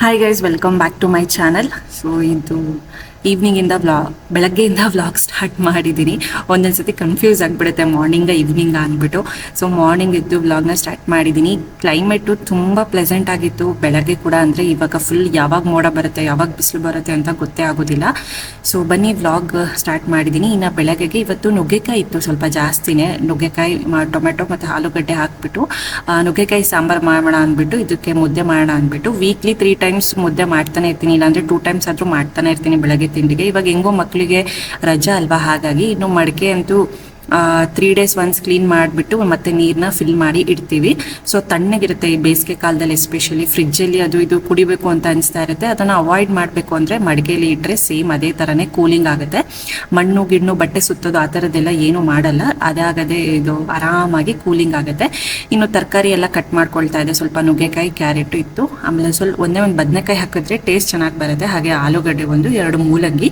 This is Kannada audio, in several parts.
Hi guys welcome back to my channel so ಇದು ಈವ್ನಿಂಗಿಂದ ವ್ಲಾ ಬೆಳಗ್ಗೆಯಿಂದ ವ್ಲಾಗ್ ಸ್ಟಾರ್ಟ್ ಮಾಡಿದ್ದೀನಿ. ಒಂದೊಂದು ಸತಿ ಕನ್ಫ್ಯೂಸ್ ಆಗಿಬಿಡುತ್ತೆ ಮಾರ್ನಿಂಗ ಈವ್ನಿಂಗ ಅಂದ್ಬಿಟ್ಟು. ಸೊ ಮಾರ್ನಿಂಗ್ ಇದ್ದು ವ್ಲಾಗ್ನ ಸ್ಟಾರ್ಟ್ ಮಾಡಿದ್ದೀನಿ. ಕ್ಲೈಮೇಟು ತುಂಬ ಪ್ಲೆಸೆಂಟ್ ಆಗಿತ್ತು. ಬೆಳಗ್ಗೆ ಕೂಡ ಅಂದರೆ ಇವಾಗ ಫುಲ್ ಯಾವಾಗ ಮೋಡ ಬರುತ್ತೆ, ಯಾವಾಗ ಬಿಸಿಲು ಬರುತ್ತೆ ಅಂತ ಗೊತ್ತೇ ಆಗೋದಿಲ್ಲ. ಸೊ ಬನ್ನಿ ವ್ಲಾಗ್ ಸ್ಟಾರ್ಟ್ ಮಾಡಿದ್ದೀನಿ. ಇನ್ನು ಬೆಳಗ್ಗೆಗೆ ಇವತ್ತು ನುಗ್ಗೆಕಾಯಿ ಇತ್ತು ಸ್ವಲ್ಪ ಜಾಸ್ತಿನೇ. ನುಗ್ಗೆಕಾಯಿ ಟೊಮೆಟೊ ಮತ್ತು ಆಲೂಗಡ್ಡೆ ಹಾಕ್ಬಿಟ್ಟು ನುಗ್ಗೆಕಾಯಿ ಸಾಂಬಾರು ಮಾಡೋಣ ಅಂದ್ಬಿಟ್ಟು, ಇದಕ್ಕೆ ಮುದ್ದೆ ಮಾಡೋಣ ಅಂದ್ಬಿಟ್ಟು ವೀಕ್ಲಿ ತ್ರೀ ಟೈಮ್ಸ್ ಮುದ್ದೆ ಮಾಡ್ತಾನೆ ಇರ್ತೀನಿ. ಇಲ್ಲಾಂದರೆ ಟೂ ಟೈಮ್ಸ್ ಆದರೂ ಮಾಡ್ತಾನೆ ಇರ್ತೀನಿ ಬೆಳಗ್ಗೆ. ತಿಂಡಿಗೆ. ಇವಾಗ ಹೆಂಗೋ ಮಕ್ಕಳಿಗೆ ರಜಾ ಅಲ್ವಾ? ಹಾಗಾಗಿ ಇನ್ನು ಮಡಿಕೆ ಅಂತೂ ತ್ರೀ ಡೇಸ್ ಒನ್ಸ್ ಕ್ಲೀನ್ ಮಾಡಿಬಿಟ್ಟು ಮತ್ತೆ ನೀರನ್ನ ಫಿಲ್ ಮಾಡಿ ಇಡ್ತೀವಿ. ಸೊ ತಣ್ಣಗಿರುತ್ತೆ ಈ ಬೇಸಿಗೆ ಕಾಲದಲ್ಲಿ ಎಸ್ಪೆಷಲಿ ಫ್ರಿಜ್ಜಲ್ಲಿ ಅದು ಇದು ಕುಡಿಬೇಕು ಅಂತ ಅನಿಸ್ತಾ ಇರುತ್ತೆ. ಅದನ್ನು ಅವಾಯ್ಡ್ ಮಾಡಬೇಕು ಅಂದರೆ ಮಡಿಗೆಯಲ್ಲಿ ಇಟ್ಟರೆ ಸೇಮ್ ಅದೇ ಥರನೇ ಕೂಲಿಂಗ್ ಆಗುತ್ತೆ. ಮಣ್ಣು ಗಿಣ್ಣು ಬಟ್ಟೆ ಸುತ್ತೋದು ಆ ಥರದ್ದೆಲ್ಲ ಏನೂ ಮಾಡಲ್ಲ. ಅದಾಗದೆ ಇದು ಆರಾಮಾಗಿ ಕೂಲಿಂಗ್ ಆಗುತ್ತೆ. ಇನ್ನು ತರಕಾರಿ ಎಲ್ಲ ಕಟ್ ಮಾಡ್ಕೊಳ್ತಾ ಇದೆ. ಸ್ವಲ್ಪ ನುಗ್ಗೆಕಾಯಿ ಕ್ಯಾರೆಟ್ ಇತ್ತು. ಆಮೇಲೆ ಸ್ವಲ್ಪ ಒಂದೇ ಒಂದು ಬದನೆಕಾಯಿ ಹಾಕಿದ್ರೆ ಟೇಸ್ಟ್ ಚೆನ್ನಾಗಿ ಬರುತ್ತೆ. ಹಾಗೆ ಆಲೂಗಡ್ಡೆ ಒಂದು ಎರಡು ಮೂಲಂಗಿ.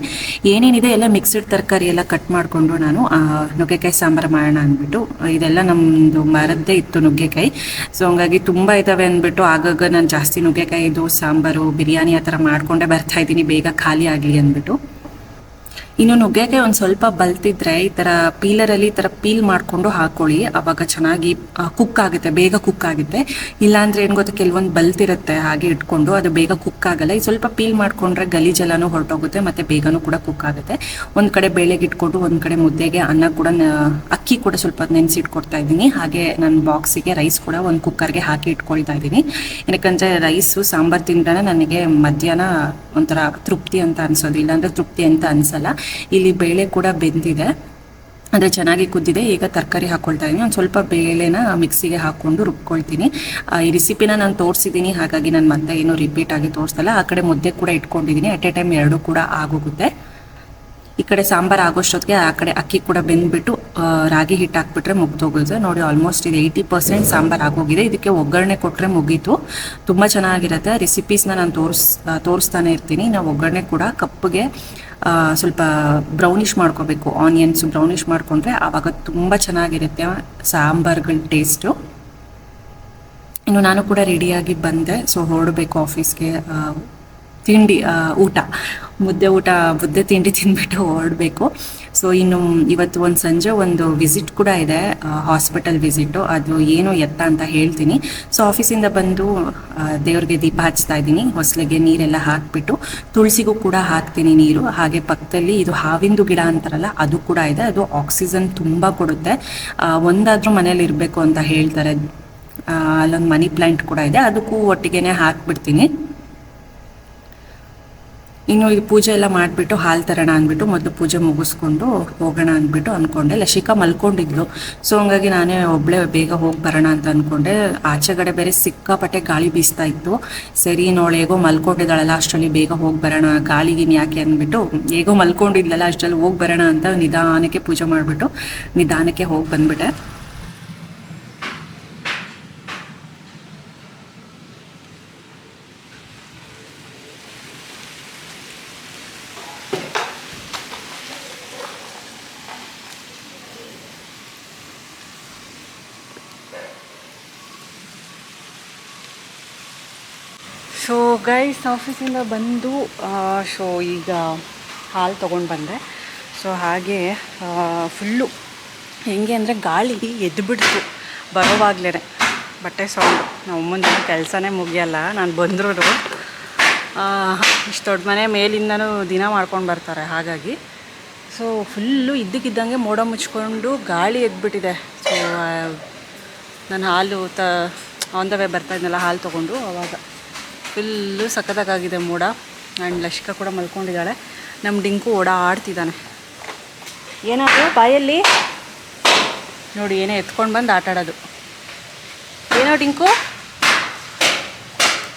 ಏನೇನಿದೆ ಎಲ್ಲ ಮಿಕ್ಸ್ಡ್ ತರಕಾರಿ ಎಲ್ಲ ಕಟ್ ಮಾಡಿಕೊಂಡು ನಾನು ಆ, ನುಗ್ಗೆಕಾಯಿ ಸಾಂಬಾರು ಮಾಡೋಣ ಅಂದ್ಬಿಟ್ಟು, ಇದೆಲ್ಲ ನಮ್ಮದು ಮರದ್ದೇ ಇತ್ತು ನುಗ್ಗೆಕಾಯಿ. ಸೊ ಹಂಗಾಗಿ ತುಂಬ ಇದ್ದಾವೆ ಅಂದ್ಬಿಟ್ಟು, ಆಗಾಗ ನಾನು ಜಾಸ್ತಿ ನುಗ್ಗೆಕಾಯಿ ಇದು ಸಾಂಬಾರು, ಬಿರಿಯಾನಿ ಆ ಥರ ಮಾಡ್ಕೊಂಡೇ ಬರ್ತಾ ಇದ್ದೀನಿ, ಬೇಗ ಖಾಲಿ ಆಗಲಿ ಅಂದ್ಬಿಟ್ಟು. ಇನ್ನು ನುಗ್ಗೆಕಾಯಿ ಒಂದು ಸ್ವಲ್ಪ ಬಲ್ತಿದ್ರೆ ಈ ಥರ ಪೀಲರಲ್ಲಿ ಈ ಥರ ಪೀಲ್ ಮಾಡಿಕೊಂಡು ಹಾಕೊಳ್ಳಿ. ಅವಾಗ ಚೆನ್ನಾಗಿ ಕುಕ್ ಆಗುತ್ತೆ, ಬೇಗ ಕುಕ್ ಆಗುತ್ತೆ. ಇಲ್ಲಾಂದ್ರೆ ಏನು ಗೊತ್ತಾ, ಕೆಲವೊಂದು ಬಲ್ತಿರುತ್ತೆ ಹಾಗೆ ಇಟ್ಕೊಂಡು ಅದು ಬೇಗ ಕುಕ್ ಆಗಲ್ಲ. ಈ ಸ್ವಲ್ಪ ಪೀಲ್ ಮಾಡಿಕೊಂಡ್ರೆ ಗಲೀಜೆಲ್ಲನೂ ಹೊರಟೋಗುತ್ತೆ, ಮತ್ತೆ ಬೇಗನೂ ಕೂಡ ಕುಕ್ ಆಗುತ್ತೆ. ಒಂದು ಕಡೆ ಬೇಳೆಗೆ ಇಟ್ಕೊಂಡು, ಒಂದು ಕಡೆ ಮುದ್ದೆಗೆ ಅನ್ನ ಕೂಡ ಅಕ್ಕಿ ಕೂಡ ಸ್ವಲ್ಪ ನೆನೆಸಿಟ್ಕೊಡ್ತಾ ಇದ್ದೀನಿ. ಹಾಗೆ ನನ್ನ ಬಾಕ್ಸಿಗೆ ರೈಸ್ ಕೂಡ ಒಂದು ಕುಕ್ಕರ್ಗೆ ಹಾಕಿ ಇಟ್ಕೊಳ್ತಾ ಇದ್ದೀನಿ. ಏನಕ್ಕಂದ್ರೆ ರೈಸು ಸಾಂಬಾರು ತಿಂದ್ರೆ ನನಗೆ ಮಧ್ಯಾಹ್ನ ಒಂಥರ ತೃಪ್ತಿ ಅಂತ ಅನ್ಸೋದು ಇಲ್ಲಾಂದ್ರೆ ತೃಪ್ತಿ ಅಂತ ಅನ್ಸಲ್ಲ. ಇಲ್ಲಿ ಬೇಳೆ ಕೂಡ ಬೆಂದಿದೆ. ಅಂದರೆ ಚೆನ್ನಾಗಿ ಕುದ್ದಿದೆ. ಈಗ ತರಕಾರಿ ಹಾಕ್ಕೊಳ್ತಾ ಇದ್ದೀನಿ ಒಂದು ಸ್ವಲ್ಪ ಬೇಳೆನ ಮಿಕ್ಸಿಗೆ ಹಾಕ್ಕೊಂಡು ರುಬ್ಕೊಳ್ತೀನಿ. ಈ ರೆಸಿಪಿನ ನಾನು ತೋರಿಸಿದ್ದೀನಿ ಹಾಗಾಗಿ ನಾನು ಮತ್ತೆ ಏನು ರಿಪೀಟ್ ಆಗಿ ತೋರಿಸಲ್ಲ. ಆ ಕಡೆ ಮುದ್ದೆ ಕೂಡ ಇಟ್ಕೊಂಡಿದ್ದೀನಿ ಅಟ್ ಎ ಟೈಮ್ ಎರಡೂ ಕೂಡ ಆಗೋಗುತ್ತೆ. ಈ ಕಡೆ ಸಾಂಬಾರು ಆಗೋಷ್ಟೊತ್ತಿಗೆ ಆ ಕಡೆ ಅಕ್ಕಿ ಕೂಡ ಬೆಂದ್ಬಿಟ್ಟು ರಾಗಿ ಹಿಟ್ಟು ಹಾಕ್ಬಿಟ್ರೆ ಮುಗ್ದೋಗುತ್ತೆ ನೋಡಿ ಆಲ್ಮೋಸ್ಟ್ ಇದು ಏಯ್ಟಿ ಪರ್ಸೆಂಟ್ ಸಾಂಬಾರು ಆಗೋಗಿದೆ. ಇದಕ್ಕೆ ಒಗ್ಗರಣೆ ಕೊಟ್ಟರೆ ಮುಗೀತು. ತುಂಬ ಚೆನ್ನಾಗಿರುತ್ತೆ. ರೆಸಿಪೀಸ್ನ ನಾನು ತೋರಿಸ್ ತೋರಿಸ್ತಾನೆ ಇರ್ತೀನಿ. ನಾವು ಒಗ್ಗರಣೆ ಕೂಡ ಕಪ್ಪಗೆ ಸ್ವಲ್ಪ ಬ್ರೌನಿಷ್ ಮಾಡ್ಕೋಬೇಕು. ಆನಿಯನ್ಸ್ ಬ್ರೌನಿಷ್ ಮಾಡಿಕೊಂಡ್ರೆ ಆವಾಗ ತುಂಬ ಚೆನ್ನಾಗಿರುತ್ತೆ ಸಾಂಬಾರ್ಗಳ ಟೇಸ್ಟು ಇನ್ನು ನಾನು ಕೂಡ ರೆಡಿಯಾಗಿ ಬಂದೆ. ಸೊ ಹೊರಡಬೇಕು ಆಫೀಸ್ಗೆ ತಿಂಡಿ ಊಟ. ಮುದ್ದೆ ಊಟ, ಮುದ್ದೆ ತಿಂಡಿ ತಿಂದ್ಬಿಟ್ಟು ಹೊರಡಬೇಕು. ಸೊ ಇನ್ನು ಇವತ್ತು ಒಂದು ಸಂಜೆ ಒಂದು ವಿಸಿಟ್ ಕೂಡ ಇದೆ ಹಾಸ್ಪಿಟಲ್ ವಿಸಿಟು ಅದು ಏನು ಎತ್ತ ಅಂತ ಹೇಳ್ತೀನಿ. ಸೊ ಆಫೀಸಿಂದ ಬಂದು ದೇವ್ರಿಗೆ ದೀಪ ಹಚ್ತಾ ಇದ್ದೀನಿ. ಹೊಸಲಿಗೆ ನೀರೆಲ್ಲ ಹಾಕ್ಬಿಟ್ಟು, ತುಳಸಿಗೂ ಕೂಡ ಹಾಕ್ತೀನಿ ನೀರು. ಹಾಗೆ ಪಕ್ಕದಲ್ಲಿ ಇದು ಹಾವಿಂದು ಗಿಡ ಅಂತಾರಲ್ಲ, ಅದು ಕೂಡ ಇದೆ. ಅದು ಆಕ್ಸಿಜನ್ ತುಂಬ ಕೊಡುತ್ತೆ. ಒಂದಾದರೂ ಮನೇಲಿ ಇರಬೇಕು ಅಂತ ಹೇಳ್ತಾರೆ. ಅಲ್ಲೊಂದು ಮನಿ ಪ್ಲಾಂಟ್ ಕೂಡ ಇದೆ. ಅದಕ್ಕೂ ಒಟ್ಟಿಗೆ ಹಾಕ್ಬಿಡ್ತೀನಿ. ಇನ್ನು ಈ ಪೂಜೆ ಎಲ್ಲ ಮಾಡಿಬಿಟ್ಟು ಹಾಲು ತರೋಣ ಅಂದ್ಬಿಟ್ಟು ಮೊದಲು ಪೂಜೆ ಮುಗಿಸ್ಕೊಂಡು ಹೋಗೋಣ ಅಂದ್ಬಿಟ್ಟು ಅಂದ್ಕೊಂಡೆ ಲಶಿಕಾ ಮಲ್ಕೊಂಡಿದ್ಲು. ಸೊ ಹಂಗಾಗಿ ನಾನೇ ಒಬ್ಬಳೇ ಬೇಗ ಹೋಗಿ ಬರೋಣ ಅಂತ ಅಂದ್ಕೊಂಡೆ ಆಚೆಗಡೆ ಬೇರೆ ಸಿಕ್ಕಾಪಟ್ಟೆ ಗಾಳಿ ಬೀಸ್ತಾ ಇತ್ತು. ಸರಿ ನೋಡು ಹೇಗೋ ಮಲ್ಕೊಂಡಿದ್ದಾಳಲ್ಲ, ಅಷ್ಟರಲ್ಲಿ ಬೇಗ ಹೋಗಿ ಬರೋಣ, ಗಾಳಿಗೆ ಯಾಕೆ ಅಂದ್ಬಿಟ್ಟು ಹೇಗೋ ಮಲ್ಕೊಂಡಿದ್ಲಲ್ಲ, ಅಷ್ಟರಲ್ಲಿ ಹೋಗಿ ಬರೋಣ ಅಂತ ನಿಧಾನಕ್ಕೆ ಪೂಜೆ ಮಾಡಿಬಿಟ್ಟು ನಿಧಾನಕ್ಕೆ ಹೋಗಿ ಬಂದ್ಬಿಟ್ಟೆ. ಸೊ ಗೈಸ್ ಆಫೀಸಿಂದ ಬಂದು ಸೊ ಈಗ ಹಾಲು ತೊಗೊಂಡು ಬಂದೆ. ಸೊ ಹಾಗೆ ಫುಲ್ಲು ಹೆಂಗೆ ಅಂದರೆ ಗಾಳಿ ಎದ್ದುಬಿಡ್ತು ಬರೋವಾಗ್ಲೇ ಬಟ್ಟೆ ಸೌಂಡು. ನಾವು ಮುಂದೆ ಕೆಲಸನೇ ಮುಗಿಯಲ್ಲ. ನಾನು ಬಂದರೂ ಇಷ್ಟು ದೊಡ್ಡ ಮನೆ ಮೇಲಿಂದನೂ ದಿನ ಮಾಡ್ಕೊಂಡು ಬರ್ತಾರೆ, ಹಾಗಾಗಿ. ಸೊ ಫುಲ್ಲು ಇದ್ದಕ್ಕಿದ್ದಂಗೆ ಮೋಡ ಮುಚ್ಕೊಂಡು ಗಾಳಿ ಎದ್ಬಿಟ್ಟಿದೆ. ಸೊ ನಾನು ಹಾಲು ತ ಆನ್ ದ ವೇ ಬರ್ತಾ ಇದ್ನಲ್ಲ, ಹಾಲು ತೊಗೊಂಡು, ಅವಾಗ. ಫುಲ್ಲು ಸಖತ್ತಾಗಿದೆ ಮೋಡ. ಆ್ಯಂಡ್ ಲಶಿಕಾ ಕೂಡ ಮಲ್ಕೊಂಡಿದ್ದಾಳೆ. ನಮ್ಮ ಡಿಂಕು ಓಡಾಡ್ತಿದ್ದಾನೆ ಏನಾದ್ರು ಬಾಯಲ್ಲಿ? ನೋಡಿ, ಏನೇ ಎತ್ಕೊಂಡು ಬಂದು ಆಟಾಡೋದು ಏನೋ ಡಿಂಕು?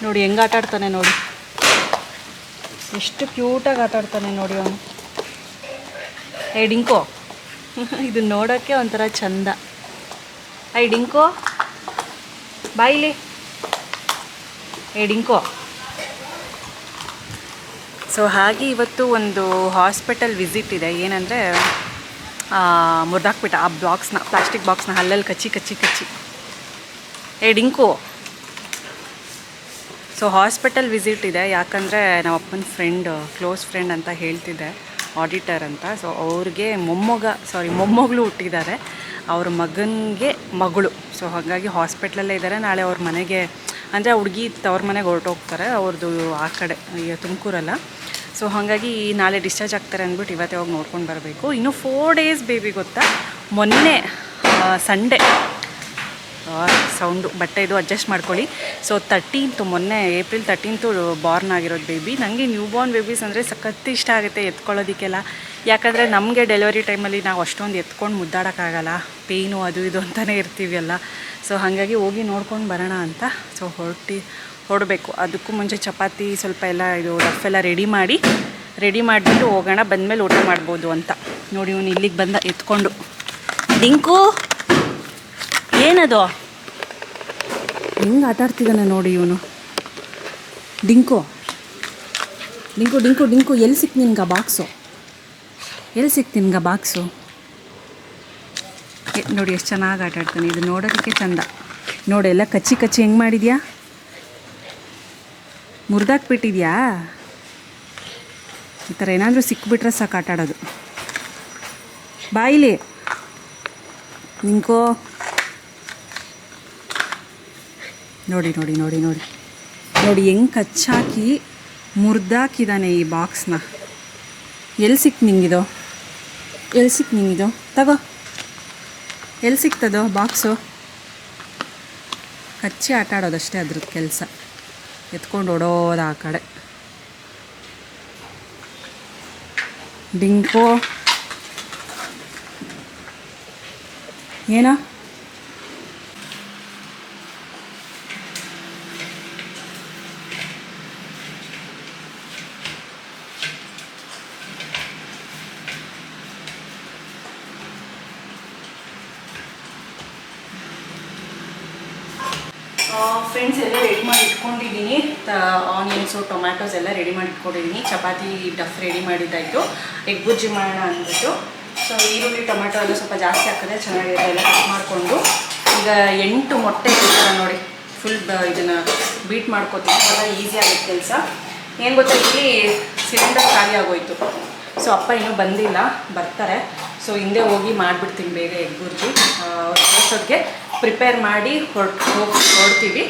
ನೋಡಿ, ಹೆಂಗೆ ಆಟಾಡ್ತಾನೆ ನೋಡಿ. ಎಷ್ಟು ಕ್ಯೂಟಾಗಿ ಆಟಾಡ್ತಾನೆ ನೋಡಿ ಅವನು. ಏ, ಡಿಂಕು. ಇದು ನೋಡೋಕ್ಕೆ ಒಂಥರ ಚಂದ. ಐ ಡಿಂಕು. ಬಾಯಿಲಿ. ಏ ಡಿಂಕು ಸೊ ಹಾಗೆ ಇವತ್ತು ಒಂದು ಹಾಸ್ಪಿಟಲ್ ವಿಸಿಟ್ ಇದೆ. ಏನಂದರೆ ಮುರಿದಾಕ್ಬಿಟ್ಟ ಆ ಬ್ಲಾಕ್ಸ್ನ ಪ್ಲಾಸ್ಟಿಕ್ ಬಾಕ್ಸ್ನ ಹಲ್ಲಲ್ಲಿ ಕಚ್ಚಿ ಕಚ್ಚಿ ಕಚ್ಚಿ. ಏ ಡಿಂಕು ಸೊ ಹಾಸ್ಪಿಟಲ್ ವಿಸಿಟ್ ಇದೆ. ಯಾಕಂದರೆ, ನಮ್ಮ ಅಪ್ಪನ ಫ್ರೆಂಡ್ ಕ್ಲೋಸ್ ಫ್ರೆಂಡ್ ಅಂತ ಹೇಳ್ತಿದ್ದೆ ಆಡಿಟರ್ ಅಂತ. ಸೊ ಅವ್ರಿಗೆ ಮೊಮ್ಮಗ ಸಾರಿ ಮೊಮ್ಮಗಳು ಹುಟ್ಟಿದ್ದಾರೆ. ಅವ್ರ ಮಗನಿಗೆ ಮಗಳು. ಸೊ ಹಾಗಾಗಿ ಹಾಸ್ಪಿಟ್ಲಲ್ಲೇ ಇದ್ದಾರೆ ನಾಳೆ ಅವ್ರ ಮನೆಗೆ ಅಂದರೆ ಹುಡುಗಿ ತವ್ರ ಮನೆಗೆ ಹೊರಟೋಗ್ತಾರೆ ಅವ್ರದ್ದು ಆ ಕಡೆ ತುಮಕೂರಲ್ಲ. ಸೊ ಹಾಗಾಗಿ ನಾಳೆ ಡಿಸ್ಚಾರ್ಜ್ ಆಗ್ತಾರೆ ಅಂದ್ಬಿಟ್ಟು ಇವತ್ತೇ ಹೋಗಿ ನೋಡ್ಕೊಂಡು ಬರಬೇಕು. ಇನ್ನು ಫೋರ್ ಡೇಸ್ ಬೇಬಿ ಗೊತ್ತಾ? ಮೊನ್ನೆ ಸಂಡೇ ಸೌಂಡು, ಬಟ್ಟೆ ಇದು ಅಡ್ಜಸ್ಟ್ ಮಾಡ್ಕೊಳ್ಳಿ. ಸೊ ತರ್ಟೀನ್ತು ಮೊನ್ನೆ ಏಪ್ರಿಲ್ ತರ್ಟೀನ್ತು ಬಾರ್ನ್ ಆಗಿರೋದು ಬೇಬಿ ನನಗೆ ನ್ಯೂ ಬಾರ್ನ್ ಬೇಬೀಸ್ ಅಂದರೆ ಸಖತ್ ಇಷ್ಟ ಆಗುತ್ತೆ ಎತ್ಕೊಳ್ಳೋದಕ್ಕೆಲ್ಲ. ಯಾಕಂದರೆ ನಮಗೆ ಡೆಲಿವರಿ ಟೈಮಲ್ಲಿ ನಾವು ಅಷ್ಟೊಂದು ಎತ್ಕೊಂಡು ಮುದ್ದಾಡೋಕ್ಕಾಗಲ್ಲ. ಪೇಯ್ನು ಅದು ಇದು ಅಂತಲೇ ಇರ್ತೀವಿ ಅಲ್ಲ ಸೊ ಹಾಗಾಗಿ ಹೋಗಿ ನೋಡ್ಕೊಂಡು ಬರೋಣ ಅಂತ. ಸೊ ಹೊರಟಿ ಹೊಡಬೇಕು ಅದಕ್ಕೂ ಮುಂಚೆ ಚಪಾತಿ ಸ್ವಲ್ಪ ಎಲ್ಲ ಇದು ರಫ್ ಎಲ್ಲ ರೆಡಿ ಮಾಡಿ ರೆಡಿ ಮಾಡಿಬಿಟ್ಟು ಹೋಗೋಣ. ಬಂದಮೇಲೆ ಊಟ ಮಾಡ್ಬೋದು ಅಂತ. ನೋಡಿ, ಇವನು ಇಲ್ಲಿಗೆ ಬಂದ ಎತ್ಕೊಂಡು. ಡಿಂಕು, ಏನದು? ಹೆಂಗೆ ಆಟ ಆಡ್ತಿದ್ದಾನೆ ನೋಡಿ ಇವನು. ಡಿಂಕು. ಡಿಂಕು ಡಿಂಕು ಡಿಂಕು, ಎಲ್ಲಿ ಸಿಕ್ತು ನಿನ್ಗೆ ಬಾಕ್ಸು ಎಲ್ಲಿ ಸಿಕ್ತು ನಿನ್ಗೆ ಬಾಕ್ಸು ನೋಡಿ ಎಷ್ಟು ಚೆನ್ನಾಗಿ ಆಟ ಆಡ್ತಾನೆ. ಇದು ನೋಡೋದಕ್ಕೆ ಚಂದ. ನೋಡಿ, ಎಲ್ಲ ಕಚ್ಚಿ ಕಚ್ಚಿ ಹೆಂಗೆ ಮಾಡಿದ್ಯಾ? ಮುರಿದಾಕ್ಬಿಟ್ಟಿದ್ಯಾ? ಈ ಥರ ಏನಾದರೂ ಸಿಕ್ಬಿಟ್ರೆ ಸಾಕು ಆಟ ಆಡೋದು. ಬಾಯಿಲಿ. ನಿಂಕೋ. ನೋಡಿ ನೋಡಿ ನೋಡಿ ನೋಡಿ. ನೋಡಿ, ಹೆಂಗೆ ಕಚ್ಚಾಕಿ ಮುರಿದಾಕಿದ್ದಾನೆ ಈ ಬಾಕ್ಸ್ನ. ಎಲ್ಲಿ ಸಿಕ್ ನಿಂಗಿದು? ಎಲ್ಲಿ ಸಿಕ್ ನಿಂಗಿದು? ತಗೋ. ಎಲ್ಲಿ ಸಿಕ್ತದೋ ಬಾಕ್ಸು? ಕಚ್ಚಿ ಆಟ ಆಡೋದಷ್ಟೇ ಅದ್ರದ್ದು ಕೆಲಸ. ಎತ್ಕೊಂಡು ಓಡೋದು ಆ ಕಡೆ. ಡಿಂಕೋ. ಏನೋ ಫ್ರೆಂಡ್ಸ್ ಎಲ್ಲ ರೆಡಿ ಮಾಡಿ ಇಟ್ಕೊಂಡಿದ್ದೀನಿ ಆನಿಯನ್ಸು ಟೊಮ್ಯಾಟೋಸ್ ಎಲ್ಲ ರೆಡಿ ಮಾಡಿ ಇಟ್ಕೊಂಡಿದ್ದೀನಿ ಚಪಾತಿ ಡಫ್ ರೆಡಿ ಮಾಡಿದ್ದಾಯಿತು. ಎಗ್ ಬುಜ್ಜಿ ಮಾಡೋಣ ಅಂದ್ಬಿಟ್ಟು. ಸೊ ಈರುಳ್ಳಿ, ಟೊಮೆಟೊ ಎಲ್ಲ ಸ್ವಲ್ಪ ಜಾಸ್ತಿ ಹಾಕಿದ್ರೆ ಚೆನ್ನಾಗಿರುತ್ತೆ ಎಲ್ಲ ಕಟ್ ಮಾಡಿಕೊಂಡು. ಈಗ ಎಂಟು ಮೊಟ್ಟೆ ಇರ್ತಾರೆ ನೋಡಿ ಫುಲ್ ಇದನ್ನು ಬೀಟ್ ಮಾಡ್ಕೋತೀನಿ ಸ್ವಲ್ಪ ಈಸಿ ಆಗುತ್ತೆ ಕೆಲಸ. ಏನು ಗೊತ್ತಾ, ಇಲ್ಲಿ ಸಿಲಿಂಡರ್ ಖಾಲಿ ಆಗೋಯ್ತು. ಸೊ ಅಪ್ಪ ಇನ್ನೂ ಬಂದಿಲ್ಲ, ಬರ್ತಾರೆ. ಸೊ ಹಿಂದೆ ಹೋಗಿ ಮಾಡಿಬಿಡ್ತೀನಿ ಬೇಗ ಎಗ್ ಬುರ್ಜಿ. ಅಷ್ಟೊತ್ತಿಗೆ ಪ್ರಿಪೇರ್ ಮಾಡಿ ಹೊರಟು ಹೋಗಿ ಹೊರಡ್ತೀವಿ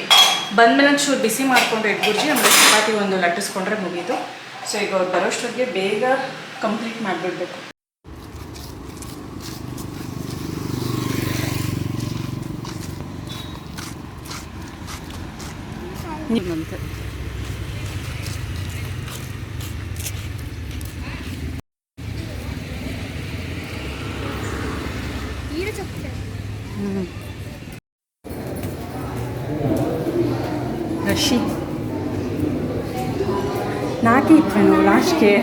ಬಂದಮೇಲೆ ಚೂರು ಬಿಸಿ ಮಾಡಿಕೊಂಡು ಗುರ್ಜಿ, ಆಮೇಲೆ ಚಪಾತಿ ಒಂದು ಲಟ್ಟಿಸ್ಕೊಂಡ್ರೆ ಮುಗೀತು. ಸೊ ಈಗ ಅವ್ರು ಬರೋಷ್ಟೊತ್ತಿಗೆ ಬೇಗ ಕಂಪ್ಲೀಟ್ ಮಾಡಿಬಿಡ್ಬೇಕು. ನಿಮ್ಮಂತೆ ಲಾಸ್ಟ್ಗೆ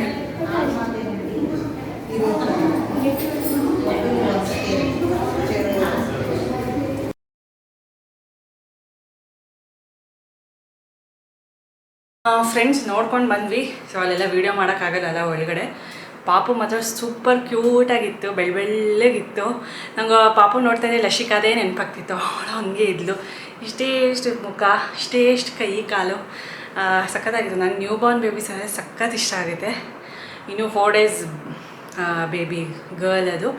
ಫ್ರೆಂಡ್ಸ್ ನೋಡ್ಕೊಂಡು ಬಂದ್ವಿ. ಸೊ ಅಲ್ಲೆಲ್ಲ ವೀಡಿಯೋ ಮಾಡೋಕ್ಕಾಗಲ್ಲ ಒಳಗಡೆ. ಪಾಪು ಮಾತ್ರ ಸೂಪರ್ ಕ್ಯೂಟಾಗಿತ್ತು ಬೆಳ್ ಬೆಳ್ಳಗಿತ್ತು. ನಂಗೆ ಪಾಪು ನೋಡ್ತಾ ಇದ್ದೆ ಲಸಿಕಾದೇ ನೆನಪಾಗ್ತಿತ್ತು. ಅವಳು ಹಂಗೆ ಇದ್ಲು. ಇಷ್ಟೇ ಇಷ್ಟು ಮುಖ, ಇಷ್ಟೇ ಇಷ್ಟು ಕೈ, ಕಾಲು. ಸಖತ್ತಾಗಿತ್ತು ನಂಗೆ ನ್ಯೂ ಬಾರ್ನ್ ಬೇಬೀಸ್ ಅಂದರೆ ಸಖತ್ ಇಷ್ಟ ಆಗುತ್ತೆ. ಇನ್ನು ಫೋರ್ ಡೇಸ್ ಬೇಬಿ ಗರ್ಲ್ ಅದು.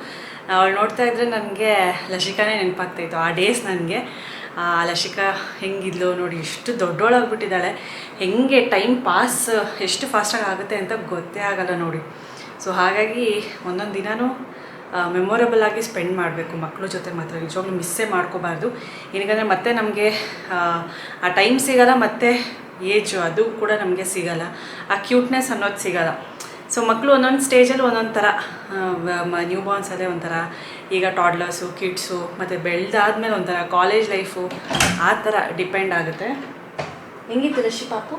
ಅವಳು ನೋಡ್ತಾ ಇದ್ದರೆ ನನಗೆ ಲಶಿಕಾನೇ ನೆನಪಾಗ್ತಾಯಿತ್ತು. ಆ ಡೇಸ್ ನನಗೆ, ಆ, ಲಶಿಕಾ ಹೆಂಗಿದ್ಲು ನೋಡಿ, ಎಷ್ಟು ದೊಡ್ಡೋಳಾಗ್ಬಿಟ್ಟಿದ್ದಾಳೆ. ಹೆಂಗೆ ಟೈಮ್ ಪಾಸ್ ಎಷ್ಟು ಫಾಸ್ಟಾಗಿ ಆಗುತ್ತೆ ಅಂತ ಗೊತ್ತೇ ಆಗಲ್ಲ ನೋಡಿ. ಸೊ ಹಾಗಾಗಿ ಒಂದೊಂದು ದಿನವೂ ಮೆಮೊರೇಬಲ್ ಆಗಿ ಸ್ಪೆಂಡ್ ಮಾಡಬೇಕು. ಮಕ್ಕಳ ಜೊತೆ ಮಾತ್ರ, ನಿಜವಾಗ್ಲೂ ಮಿಸ್ಸೇ ಮಾಡ್ಕೋಬಾರ್ದು. ಏನಕ್ಕಂದರೆ ಮತ್ತೆ ನಮಗೆ, ಆ ಟೈಮ್ ಸಿಗಲ್ಲ, ಮತ್ತು ಏಜು ಅದು ಕೂಡ ನಮಗೆ ಸಿಗಲ್ಲ. ಆ ಕ್ಯೂಟ್ನೆಸ್ ಅನ್ನೋದು ಸಿಗಲ್ಲ. ಸೊ ಮಕ್ಕಳು ಒಂದೊಂದು ಸ್ಟೇಜಲ್ಲಿ ಒಂದೊಂದು ಥರ ನ್ಯೂ ಬಾರ್ನ್ಸಲ್ಲೇ ಒಂಥರ. ಈಗ ಟಾಡ್ಲರ್ಸು ಕಿಡ್ಸು ಮತ್ತು ಬೆಳೆದಾದ್ಮೇಲೆ ಒಂಥರ ಕಾಲೇಜ್ ಲೈಫು ಆ ಥರ ಡಿಪೆಂಡ್ ಆಗುತ್ತೆ. ಹೆಂಗಿತ್ತು ರಶಿ ಪಾಪು?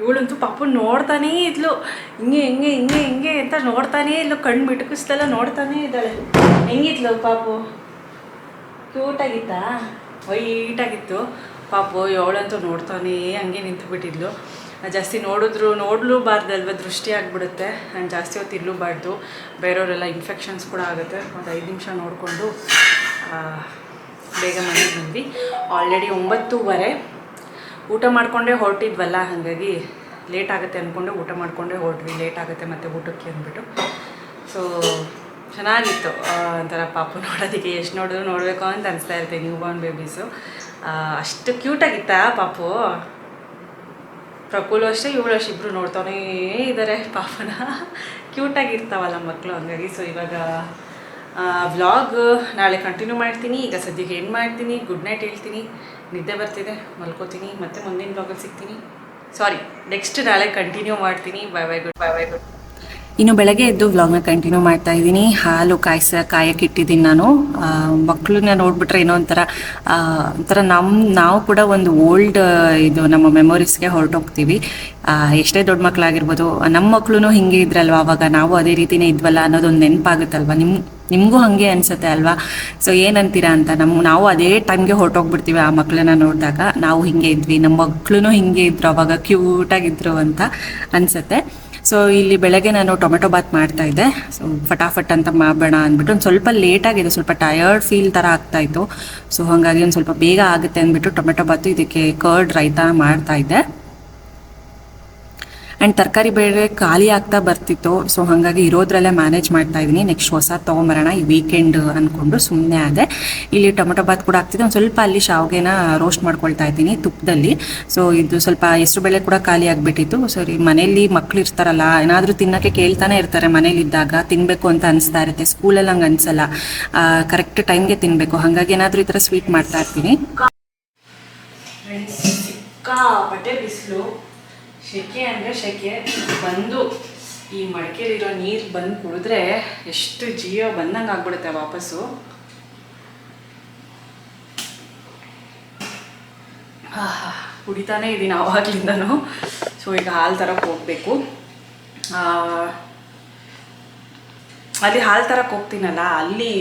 ಇವಳಂತೂ ಪಾಪು ನೋಡ್ತಾನೇ ಇದ್ಲು. ಹಿಂಗೆ ಹಿಂಗೆ ಹಿಂಗೆ ಹಿಂಗೆ ಅಂತ ನೋಡ್ತಾನೇ ಇದ್ಲು. ಕಣ್ಣು ಮಿಟುಕಿಸ್ದೆಲ್ಲ ನೋಡ್ತಾನೇ ಇದ್ದಾಳೆ. ಹೆಂಗಿದ್ಲು ಪಾಪು? ಕ್ಯೂಟಾಗಿತ್ತಾ ವೈಟಾಗಿತ್ತು ಪಾಪು ಅವಳಂತೂ ನೋಡ್ತಾನೆ ಹಂಗೆ ನಿಂತು ಬಿಟ್ಟಿದ್ಲು ಜಾಸ್ತಿ ನೋಡಿದ್ರು, ನೋಡಲೂಬಾರ್ದಲ್ವ, ದೃಷ್ಟಿ ಆಗಿಬಿಡುತ್ತೆ. ಆ್ಯಂಡ್ ಜಾಸ್ತಿ ಹೊತ್ತು ಇರಲೂಬಾರ್ದು. ಬೇರೆಯವರೆಲ್ಲ ಇನ್ಫೆಕ್ಷನ್ಸ್ ಕೂಡ ಆಗುತ್ತೆ. ಒಂದು ಐದು ನಿಮಿಷ ನೋಡಿಕೊಂಡು ಬೇಗ ಮನೆಗೆ ಬಂದ್ವಿ. ಆಲ್ರೆಡಿ ಒಂಬತ್ತೂವರೆ. ಊಟ ಮಾಡಿಕೊಂಡೇ ಹೊರಟಿದ್ವಲ್ಲ, ಹಾಗಾಗಿ ಲೇಟ್ ಆಗುತ್ತೆ ಅಂದ್ಕೊಂಡು ಊಟ ಮಾಡಿಕೊಂಡೇ ಹೊರಟ್ವಿ. ಲೇಟ್ ಆಗುತ್ತೆ ಮತ್ತು ಊಟಕ್ಕೆ ಅಂದ್ಬಿಟ್ಟು. ಸೊ ಚೆನ್ನಾಗಿತ್ತು. ಒಂಥರ ಪಾಪು ನೋಡೋದಕ್ಕೆ, ಎಷ್ಟು ನೋಡಿದ್ರು ನೋಡಬೇಕು ಅಂತ ಅನಿಸ್ತಾ ಇರುತ್ತೆ ನ್ಯೂ ಬಾರ್ನ್ ಬೇಬೀಸು ಅಷ್ಟು ಕ್ಯೂಟಾಗಿತ್ತಾ ಪಾಪು? ಪ್ರಕುಲು ಅಷ್ಟೇ, ಇವಳು ಅಷ್ಟು ಇಬ್ಬರು ನೋಡ್ತಾನೇ ಇದ್ದಾರೆ ಪಾಪನ. ಕ್ಯೂಟಾಗಿರ್ತಾವಲ್ಲ ಮಕ್ಕಳು ಹಂಗಾಗಿ ಸೊ ಇವಾಗ ವ್ಲಾಗ್ ನಾಳೆ ಕಂಟಿನ್ಯೂ ಮಾಡ್ತೀನಿ. ಈಗ ಸದ್ಯಕ್ಕೆ ಏನು ಮಾಡ್ತೀನಿ? ಗುಡ್ ನೈಟ್ ಹೇಳ್ತೀನಿ. ನಿದ್ದೆ ಬರ್ತಿದೆ, ಮಲ್ಕೋತೀನಿ. ಮತ್ತೆ ಮುಂದಿನ ವ್ಲಾಗಲ್ಲಿ ಸಿಗ್ತೀನಿ. ಸಾರಿ ನೆಕ್ಸ್ಟ್ ನಾಳೆ ಕಂಟಿನ್ಯೂ ಮಾಡ್ತೀನಿ. Bye bye good bye bye good ಇನ್ನು ಬೆಳಗ್ಗೆ ಎದ್ದು ವ್ಲಾಗ್ನ ಕಂಟಿನ್ಯೂ ಮಾಡ್ತಾ ಇದ್ದೀನಿ. ಹಾಲು ಕಾಯಿಸ, ಕಾಯಕ್ಕೆ ಇಟ್ಟಿದ್ದೀನಿ ನಾನು. ಮಕ್ಕಳನ್ನ ನೋಡ್ಬಿಟ್ರೆ ಏನೋ ಒಂಥರ ಒಂಥರ ನಮ್ಮ ನಾವು ಕೂಡ ಒಂದು ಓಲ್ಡ್ ಇದು ನಮ್ಮ ಮೆಮೊರೀಸ್ಗೆ ಹೊರಟೋಗ್ತೀವಿ. ಎಷ್ಟೇ ದೊಡ್ಡ ಮಕ್ಕಳಾಗಿರ್ಬೋದು ನಮ್ಮ ಮಕ್ಕಳು ಹಿಂಗೆ ಇದ್ರಲ್ವ ಅವಾಗ? ನಾವು ಅದೇ ರೀತಿನೇ ಇದ್ವಲ್ಲ ಅನ್ನೋದೊಂದು ನೆನಪಾಗುತ್ತಲ್ವ? ನಿಮ್ಮ ನಿಮಗೂ ಹಾಗೆ ಅನಿಸುತ್ತೆ ಅಲ್ವಾ? ಸೊ ಏನಂತೀರಾ ಅಂತ ನಮ್ಮ ನಾವು ಅದೇ ಟೈಮ್ಗೆ ಹೊರಟೋಗ್ಬಿಡ್ತೀವಿ ಆ ಮಕ್ಕಳನ್ನ ನೋಡಿದಾಗ. ನಾವು ಹಿಂಗೆ ಇದ್ವಿ ನಮ್ಮ ಮಕ್ಕಳು ಹಿಂಗೆ ಇದ್ರು ಅವಾಗ ಕ್ಯೂಟಾಗಿದ್ರು ಅಂತ ಅನ್ಸುತ್ತೆ. ಸೊ ಇಲ್ಲಿ ಬೆಳಗ್ಗೆ ನಾನು ಟೊಮೆಟೊ ಬಾತ್ ಮಾಡ್ತಾ ಇದ್ದೆ. ಸೊ ಫಟಾಫಟ್ ಅಂತ ಮಾಡೋಣ ಅಂದ್ಬಿಟ್ಟು ಒಂದು ಸ್ವಲ್ಪ ಲೇಟ್ ಆಗಿದೆ ಸ್ವಲ್ಪ ಟಯರ್ಡ್ ಫೀಲ್ ಥರ ಆಗ್ತಾ ಇತ್ತು. ಸೊ ಹಾಗಾಗಿ ಒಂದು ಸ್ವಲ್ಪ ಬೇಗ ಆಗುತ್ತೆ ಅಂದ್ಬಿಟ್ಟು ಟೊಮೆಟೊ ಬಾತು ಇದಕ್ಕೆ ಕರ್ಡ್ ರೈತ ಮಾಡ್ತಾ ಇದ್ದೆ. ಆ್ಯಂಡ್ ತರಕಾರಿ ಬೇರೆ ಖಾಲಿ ಆಗ್ತಾ ಬರ್ತಿತ್ತು. ಸೊ ಹಾಗಾಗಿ ಇರೋದ್ರಲ್ಲೇ ಮ್ಯಾನೇಜ್ ಮಾಡ್ತಾ ಇದ್ದೀನಿ. ನೆಕ್ಸ್ಟ್ ಹೊಸ ತೊಗೊಂಬರೋಣ. ಈ ವೀಕೆಂಡ್ ಅಂದ್ಕೊಂಡು ಸುಮ್ಮನೆ ಆದೆ. ಇಲ್ಲಿ ಟೊಮೆಟೊ ಬಾತ್ ಕೂಡ ಆಗ್ತಿದೆ. ಒಂದು ಸ್ವಲ್ಪ ಅಲ್ಲಿ ಶಾವ್ಗೆನ ರೋಸ್ಟ್ ಮಾಡ್ಕೊಳ್ತಾ ಇದ್ದೀನಿ ತುಪ್ಪದಲ್ಲಿ. ಸೊ ಇದು ಸ್ವಲ್ಪ ಹೆಸರು ಬೇಳೆ ಕೂಡ ಖಾಲಿ ಆಗಿಬಿಟ್ಟಿತ್ತು. ಸರಿ ಮನೇಲಿ ಮಕ್ಳು ಇರ್ತಾರಲ್ಲ, ಏನಾದರೂ ತಿನ್ನೋಕ್ಕೆ ಕೇಳ್ತಾನೆ ಇರ್ತಾರೆ ಮನೇಲಿದ್ದಾಗ ತಿನ್ನಬೇಕು ಅಂತ ಅನಿಸ್ತಾ ಇರುತ್ತೆ. ಸ್ಕೂಲಲ್ಲಿ ಹಂಗೆ ಅನಿಸಲ್ಲ. ಕರೆಕ್ಟ್ ಟೈಮ್ಗೆ ತಿನ್ನಬೇಕು ಹಾಗಾಗಿ ಏನಾದರೂ ಈ ಥರ ಸ್ವೀಟ್ ಮಾಡ್ತಾ ಇರ್ತೀನಿ. ಸಿಕ್ಕಾಪಟ್ಟೆ ಬಿಸಿಲು. ಸೆಕೆ ಅಂದರೆ ಸೆಕೆ ಬಂದು ಈ ಮಡಿಕೇಲಿರೋ ನೀರು ಬಂದು ಕುಡಿದ್ರೆ ಎಷ್ಟು ಜೀವ ಬಂದಂಗೆ ಆಗ್ಬಿಡುತ್ತೆ ವಾಪಸ್ಸು. ಕುಡಿತಾನೇ ಇದ್ದೀನಿ ಆವಾಗ್ಲಿಂದನೂ. ಸೊ ಈಗ ಹಾಲು ತರಕ್ಕೆ ಹೋಗಬೇಕು. ಅಲ್ಲಿ ಹಾಲು ತರಕ್ಕೆ ಹೋಗ್ತೀನಲ್ಲ, ಅಲ್ಲಿ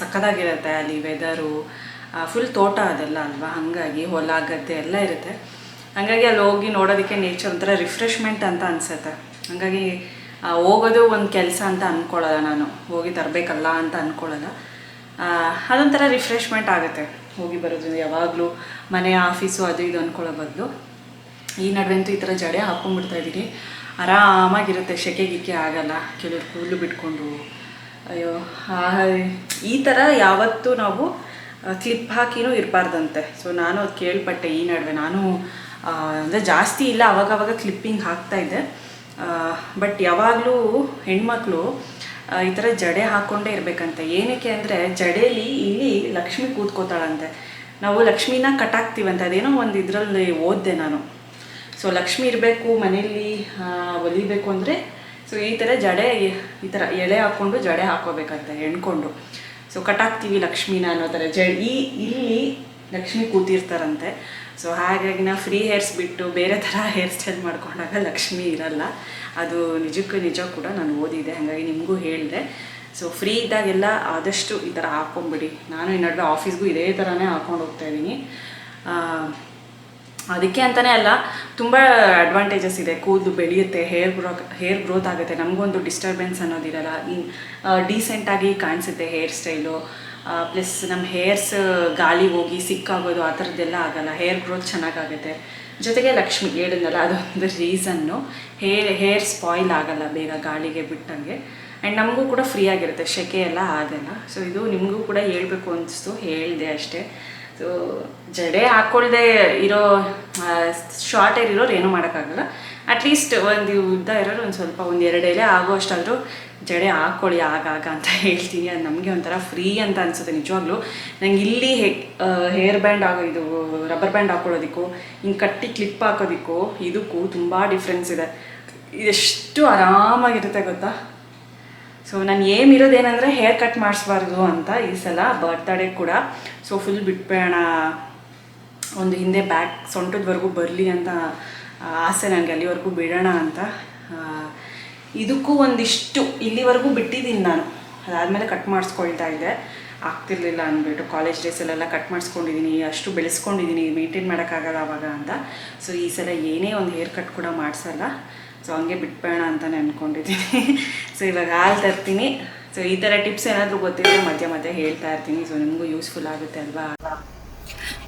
ಸಕ್ಕದಾಗಿರುತ್ತೆ, ಅಲ್ಲಿ ವೆದರು ಫುಲ್ ತೋಟ ಅದೆಲ್ಲ ಅಲ್ವಾ? ಹಾಗಾಗಿ ಹೊಲ, ಗದ್ದೆ ಎಲ್ಲ ಇರುತ್ತೆ. ಹಾಗಾಗಿ ಅಲ್ಲಿ ಹೋಗಿ ನೋಡೋದಕ್ಕೆ ನೇಚರ್ ಒಂಥರ ರಿಫ್ರೆಶ್ಮೆಂಟ್ ಅಂತ ಅನ್ಸುತ್ತೆ. ಹಾಗಾಗಿ ಹೋಗೋದು ಒಂದು ಕೆಲಸ ಅಂತ ಅಂದ್ಕೊಳ್ಳಲ್ಲ ನಾನು. ಹೋಗಿ ತರಬೇಕಲ್ಲ ಅಂತ ಅಂದ್ಕೊಳ್ಳಲ್ಲ ಅದೊಂಥರ ರಿಫ್ರೆಶ್ಮೆಂಟ್ ಆಗುತ್ತೆ. ಹೋಗಿ ಬರೋದು ಯಾವಾಗಲೂ ಮನೆ, ಆಫೀಸು ಅದು ಇದು ಅಂದ್ಕೊಳ್ಳೋ ಬದಲು. ಈ ನಡುವೆಂತೂ ಈ ಥರ ಜಡೆ ಹಾಕ್ಕೊಂಡ್ಬಿಡ್ತಾ ಇದ್ದೀನಿ. ಆರಾಮಾಗಿರುತ್ತೆ ಸೆಕೆ ಗಿಕ್ಕೆ ಆಗಲ್ಲ. ಕೆಲವರು ಕೂದಲು ಬಿಟ್ಕೊಂಡು. ಅಯ್ಯೋ ಈ ಥರ ಯಾವತ್ತೂ ನಾವು ಕ್ಲಿಪ್ ಹಾಕಿನೂ ಇರಬಾರ್ದಂತೆ. ಸೊ ನಾನು ಅದು ಕೇಳ್ಪಟ್ಟೆ ಈ ನಡುವೆ. ನಾನು ಅಂದರೆ ಜಾಸ್ತಿ ಇಲ್ಲ, ಅವಾಗವಾಗ ಕ್ಲಿಪ್ಪಿಂಗ್ ಹಾಕ್ತಾ ಇದ್ದೆ. ಬಟ್ ಯಾವಾಗಲೂ ಹೆಣ್ಮಕ್ಳು ಈ ಥರ ಜಡೆ ಹಾಕ್ಕೊಂಡೇ ಇರಬೇಕಂತೆ. ಏನಕ್ಕೆ ಅಂದರೆ ಜಡೇಲಿ ಇಲ್ಲಿ ಲಕ್ಷ್ಮಿ ಕೂತ್ಕೋತಾಳಂತೆ. ನಾವು ಲಕ್ಷ್ಮಿನ ಕಟ್ಟಾಕ್ತೀವಂತೆ. ಅದೇನೋ ಒಂದು ಇದರಲ್ಲಿ ಓದಿದೆ ನಾನು. ಸೊ ಲಕ್ಷ್ಮಿ ಇರಬೇಕು, ಮನೆಯಲ್ಲಿ ಒಲಿಬೇಕು ಅಂದರೆ ಸೊ ಈ ಥರ ಜಡೆ, ಈ ಥರ ಎಳೆ ಹಾಕ್ಕೊಂಡು ಜಡೆ ಹಾಕೋಬೇಕಂತೆ, ಹೆಣ್ಕೊಂಡು. ಸೊ ಕಟಾಕ್ತೀವಿ ಲಕ್ಷ್ಮಿನ ಅನ್ನೋ ಥರ ಜ, ಈ, ಇಲ್ಲಿ ಲಕ್ಷ್ಮಿ ಕೂತಿರ್ತಾರಂತೆ. ಸೊ ಹಾಗಾಗಿ ನಾವು ಫ್ರೀ ಹೇರ್ಸ್ ಬಿಟ್ಟು ಬೇರೆ ಥರ ಹೇರ್ ಸ್ಟೈಲ್ ಮಾಡ್ಕೊಂಡಾಗ ಲಕ್ಷ್ಮಿ ಇರಲ್ಲ. ಅದು ನಿಜಕ್ಕೂ ನಿಜ ಕೂಡ ನಾನು ಓದಿದೆ ಹಾಗಾಗಿ ನಿಮಗೂ ಹೇಳಿದೆ. ಸೊ ಫ್ರೀ ಇದ್ದಾಗೆಲ್ಲ ಆದಷ್ಟು ಈ ಥರ ಹಾಕ್ಕೊಂಬಿಡಿ ನಾನು ಈ ನಡುವೆ ಆಫೀಸ್ಗೂ ಇದೇ ಥರನೇ ಹಾಕ್ಕೊಂಡು ಹೋಗ್ತಾ ಇದ್ದೀನಿ. ಅದಕ್ಕೆ ಅಂತಲೇ ಅಲ್ಲ, ತುಂಬ ಅಡ್ವಾಂಟೇಜಸ್ ಇದೆ. ಕೂದಲು ಬೆಳೆಯುತ್ತೆ ಹೇರ್ ಗ್ರೋ ಹೇರ್ ಗ್ರೋತ್ ಆಗುತ್ತೆ. ನಮಗೊಂದು ಡಿಸ್ಟರ್ಬೆನ್ಸ್ ಅನ್ನೋದಿರಲ್ಲ. ಡೀಸೆಂಟಾಗಿ ಕಾಣಿಸುತ್ತೆ ಹೇರ್ ಸ್ಟೈಲು ಪ್ಲಸ್ ನಮ್ಮ ಹೇರ್ಸ್ ಗಾಳಿ ಹೋಗಿ ಸಿಕ್ಕಾಗೋದು ಆ ಥರದ್ದೆಲ್ಲ ಆಗಲ್ಲ. ಹೇರ್ ಗ್ರೋತ್ ಚೆನ್ನಾಗಾಗುತ್ತೆ. ಜೊತೆಗೆ ಲಕ್ಷ್ಮಿ ಹೇಳಿದ್ನಲ್ಲ, ಅದೊಂದು ರೀಸನ್ನು ಹೇರ್ ಹೇರ್ ಸ್ಪಾಯ್ಲ್ ಆಗಲ್ಲ ಬೇಗ ಗಾಳಿಗೆ ಬಿಟ್ಟಂಗೆ. ಆ್ಯಂಡ್ ನಮಗೂ ಕೂಡ ಫ್ರೀ ಆಗಿರುತ್ತೆ ಸೆಕೆ ಎಲ್ಲ ಆಗಲ್ಲ. ಸೊ ಇದು ನಿಮಗೂ ಕೂಡ ಹೇಳಬೇಕು ಅನಿಸ್ತು, ಹೇಳಿದೆ ಅಷ್ಟೇ. ಸೊ ಜಡೆ ಹಾಕ್ಕೊಳ್ದೆ ಇರೋ ಶಾರ್ಟ್ ಏರ್ ಇರೋರು ಏನೂ ಮಾಡೋಕ್ಕಾಗಲ್ಲ. ಅಟ್ಲೀಸ್ಟ್ ಒಂದು ಉದ್ದ ಇರೋರು ಒಂದು ಸ್ವಲ್ಪ ಒಂದು ಎರಡು ಎಲೆ ಆಗೋ ಅಷ್ಟಾದರೂ ಜಡೆ ಹಾಕ್ಕೊಳ್ಳಿ ಆಗಾಗ ಅಂತ ಹೇಳ್ತೀನಿ. ಅದು ನಮಗೆ ಒಂಥರ ಫ್ರೀ ಅಂತ ಅನಿಸುತ್ತೆ ನಿಜವಾಗ್ಲೂ. ನಂಗೆ ಇಲ್ಲಿ ಹೇರ್ ಬ್ಯಾಂಡ್ ಆಗೋ ಇದು ರಬ್ಬರ್ ಬ್ಯಾಂಡ್ ಹಾಕೊಳ್ಳೋದಕ್ಕೂ, ಹಿಂಗೆ ಕಟ್ಟಿ ಕ್ಲಿಪ್ ಹಾಕೋದಕ್ಕೂ, ಇದಕ್ಕೂ ತುಂಬ ಡಿಫ್ರೆನ್ಸ್ ಇದೆ. ಇದೆಷ್ಟು ಆರಾಮಾಗಿರುತ್ತೆ ಗೊತ್ತಾ? ಸೊ ನಾನು ಏಮ್ ಇರೋದೇನಂದರೆ ಹೇರ್ ಕಟ್ ಮಾಡಿಸ್ಬಾರ್ದು ಅಂತ ಈ ಸಲ ಬರ್ತಡೇ ಕೂಡ. ಸೊ ಫುಲ್ ಬಿಟ್ಬೇಡ ಒಂದು ಹಿಂದೆ ಬ್ಯಾಕ್ ಸೊಂಟದವರೆಗೂ ಬರಲಿ ಅಂತ ಆಸೆ ನನಗೆ ಅಲ್ಲಿವರೆಗೂ ಬಿಡೋಣ ಅಂತ. ಇದಕ್ಕೂ ಒಂದಿಷ್ಟು ಇಲ್ಲಿವರೆಗೂ ಬಿಟ್ಟಿದ್ದೀನಿ ನಾನು. ಅದಾದಮೇಲೆ ಕಟ್ ಮಾಡಿಸ್ಕೊಳ್ತಾ ಇದ್ದೆ ಆಗ್ತಿರ್ಲಿಲ್ಲ ಅಂದ್ಬಿಟ್ಟು ಕಾಲೇಜ್ ಡೇಸಲ್ಲೆಲ್ಲ ಕಟ್ ಮಾಡಿಸ್ಕೊಂಡಿದ್ದೀನಿ ಅಷ್ಟು ಬೆಳೆಸ್ಕೊಂಡಿದ್ದೀನಿ ಮೇಂಟೈನ್ ಮಾಡೋಕ್ಕಾಗಲ್ಲ ಅವಾಗ ಅಂತ. ಸೊ ಈ ಸಲ ಏನೇ ಒಂದು ಹೇರ್ ಕಟ್ ಕೂಡ ಮಾಡಿಸಲ್ಲ. ಸೊ ಹಂಗೆ ಬಿಟ್ಬೇಡ ಅಂತಲೇ ಅಂದ್ಕೊಂಡಿದ್ದೀನಿ ಸೊ ಇವಾಗ ಹಾಲು ತರ್ತೀನಿ. ಸೊ ಈ ಥರ ಟಿಪ್ಸ್ ಏನಾದರೂ ಗೊತ್ತಿದ್ರೆ ಮಧ್ಯ ಮಧ್ಯೆ ಹೇಳ್ತಾ ಇರ್ತೀನಿ. ಸೊ ನಿಮಗೂ ಯೂಸ್ಫುಲ್ ಆಗುತ್ತೆ ಅಲ್ವಾ?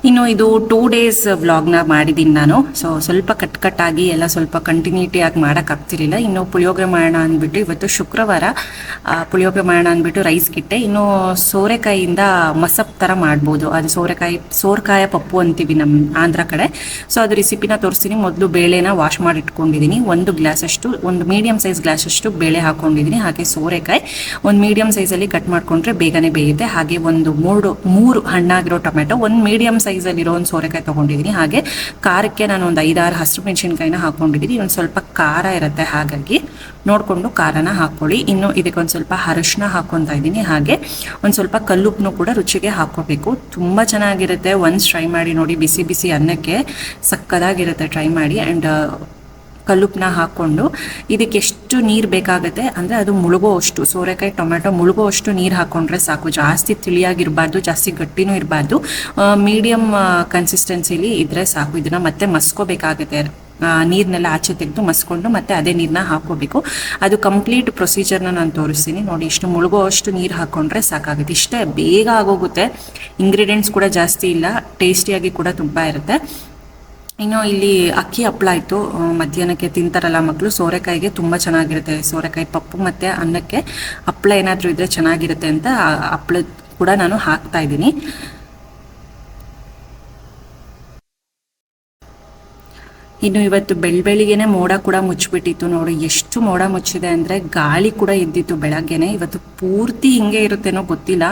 ಇನ್ನು ಇದು ಟೂ ಡೇಸ್ ವ್ಲಾಗ್ನ ಮಾಡಿದ್ದೀನಿ ನಾನು. ಸೊ ಸ್ವಲ್ಪ ಕಟ್ ಕಟ್ ಆಗಿ ಎಲ್ಲ ಸ್ವಲ್ಪ ಕಂಟಿನ್ಯೂಟಿ ಆಗಿ ಮಾಡೋಕ್ಕಾಗ್ತಿರ್ಲಿಲ್ಲ. ಇನ್ನು ಪುಳಿಯೋಗರೆ ಮಾಡೋಣ ಅಂದ್ಬಿಟ್ಟು ಇವತ್ತು ಶುಕ್ರವಾರ ಪುಳಿಯೋಗ್ರೆ ಮಾಡೋಣ ಅಂದ್ಬಿಟ್ಟು ರೈಸ್ ಕಿಟ್ಟೆ. ಇನ್ನು ಸೋರೆಕಾಯಿಯಿಂದ ಮಸಪ್ ಥರ ಮಾಡ್ಬೋದು. ಅದು ಸೋರೆಕಾಯಿ, ಸೋರೆಕಾಯ ಪಪ್ಪು ಅಂತೀವಿ ನಮ್ಮ ಆಂಧ್ರ ಕಡೆ. ಸೊ ಅದು ರೆಸಿಪಿನ ತೋರಿಸ್ತೀನಿ. ಮೊದಲು ಬೇಳೆನ ವಾಶ್ ಮಾಡಿಟ್ಕೊಂಡಿದ್ದೀನಿ ಒಂದು ಗ್ಲಾಸ್ ಅಷ್ಟು ಒಂದು ಮೀಡಿಯಂ ಸೈಜ್ ಗ್ಲಾಸ್ ಅಷ್ಟು ಬೇಳೆ ಹಾಕೊಂಡಿದ್ದೀನಿ ಹಾಗೆ ಸೋರೆಕಾಯಿ ಒಂದು ಮೀಡಿಯಂ ಸೈಜಲ್ಲಿ ಕಟ್ ಮಾಡ್ಕೊಂಡ್ರೆ ಬೇಗನೆ ಬೇಯುತ್ತೆ. ಹಾಗೆ ಒಂದು ಮೂರು ಮೂರು ಹಣ್ಣಾಗಿರೋ ಟೊಮೆಟೊ, ಒಂದು ಮೀಡಿಯಂ ಸೈಜಲ್ಲಿರೋ ಒಂದು ಸೋರೆಕಾಯಿ ತೊಗೊಂಡಿದ್ದೀನಿ ಹಾಗೆ ಖಾರಕ್ಕೆ ನಾನು ಒಂದು ಐದಾರು ಹಸಿರು ಮೆಣಸಿನ್ಕಾಯಿನ ಹಾಕೊಂಡಿದ್ದೀನಿ ಒಂದು ಸ್ವಲ್ಪ ಖಾರ ಇರುತ್ತೆ, ಹಾಗಾಗಿ ನೋಡಿಕೊಂಡು ಖಾರನ ಹಾಕ್ಕೊಳ್ಳಿ ಇನ್ನು ಇದಕ್ಕೆ ಒಂದು ಸ್ವಲ್ಪ ಅರಶಿನ ಹಾಕ್ಕೊತಾ ಇದ್ದೀನಿ ಹಾಗೆ ಒಂದು ಸ್ವಲ್ಪ ಕಲ್ಲುಪ್ಪನ್ನು ಕೂಡ ರುಚಿಗೆ ಹಾಕ್ಕೋಬೇಕು. ತುಂಬ ಚೆನ್ನಾಗಿರುತ್ತೆ. ಒನ್ಸ್ ಟ್ರೈ ಮಾಡಿ ನೋಡಿ, ಬಿಸಿ ಬಿಸಿ ಅನ್ನಕ್ಕೆ ಸಕ್ಕದಾಗಿರುತ್ತೆ. ಟ್ರೈ ಮಾಡಿ. ಆ್ಯಂಡ್ ಕಲ್ಲುಪ್ಪನ್ನ ಹಾಕ್ಕೊಂಡು ಇದಕ್ಕೆ ಎಷ್ಟು ನೀರು ಬೇಕಾಗುತ್ತೆ ಅಂದರೆ ಅದು ಮುಳುಗೋ ಅಷ್ಟು. ಸೋರೆಕಾಯಿ ಟೊಮೆಟೊ ಮುಳುಗೋ ಅಷ್ಟು ನೀರು ಹಾಕ್ಕೊಂಡ್ರೆ ಸಾಕು. ಜಾಸ್ತಿ ತಿಳಿಯಾಗಿರಬಾರ್ದು, ಜಾಸ್ತಿ ಗಟ್ಟಿನೂ ಇರಬಾರ್ದು. ಮೀಡಿಯಮ್ ಕನ್ಸಿಸ್ಟೆನ್ಸಿಲಿ ಇದ್ದರೆ ಸಾಕು. ಇದನ್ನು ಮತ್ತೆ ಮಸ್ಕೋಬೇಕಾಗುತ್ತೆ. ನೀರನ್ನೆಲ್ಲ ಆಚೆ ತೆಗೆದು ಮಸ್ಕೊಂಡು ಮತ್ತೆ ಅದೇ ನೀರನ್ನ ಹಾಕೋಬೇಕು ಅದು ಕಂಪ್ಲೀಟ್ ಪ್ರೊಸೀಜರ್ನ ನಾನು ತೋರಿಸ್ತೀನಿ. ನೋಡಿ, ಇಷ್ಟು ಮುಳುಗೋ ಅಷ್ಟು ನೀರು ಹಾಕ್ಕೊಂಡ್ರೆ ಸಾಕಾಗುತ್ತೆ. ಇಷ್ಟೇ ಬೇಗ ಆಗೋಗುತ್ತೆ. ಇಂಗ್ರೀಡಿಯೆಂಟ್ಸ್ ಕೂಡ ಜಾಸ್ತಿ ಇಲ್ಲ. ಟೇಸ್ಟಿಯಾಗಿ ಕೂಡ ತುಂಬ ಇರುತ್ತೆ. ಇನ್ನು ಇಲ್ಲಿ ಅಕ್ಕಿ ಹಪ್ಪಳ ಇತ್ತು ಆ, ಮಧ್ಯಾಹ್ನಕ್ಕೆ ತಿಂತಾರಲ್ಲ ಮಕ್ಕಳು ಸೋರೆಕಾಯಿಗೆ ತುಂಬ ಚೆನ್ನಾಗಿರುತ್ತೆ. ಸೋರೆಕಾಯಿ ಪಪ್ಪು ಮತ್ತು ಅನ್ನಕ್ಕೆ ಹಪ್ಪಳ ಏನಾದರೂ ಇದ್ದರೆ ಚೆನ್ನಾಗಿರುತ್ತೆ ಅಂತ ಹಪ್ಪಳ ಕೂಡ ನಾನು ಹಾಕ್ತಾ ಇದ್ದೀನಿ. ಇನ್ನು ಇವತ್ತು ಬೆಳ್ಬೆಳಿಗ್ಗೆನೆ ಮೋಡ ಕೂಡ ಮುಚ್ಚಿಬಿಟ್ಟಿತ್ತು ನೋಡಿ. ಎಷ್ಟು ಮೋಡ ಮುಚ್ಚಿದೆ ಅಂದರೆ ಗಾಳಿ ಕೂಡ ಇದ್ದಿತ್ತು ಬೆಳಗ್ಗೆನೆ. ಇವತ್ತು ಪೂರ್ತಿ ಹಿಂಗೆ ಇರುತ್ತೇನೋ ಗೊತ್ತಿಲ್ಲ.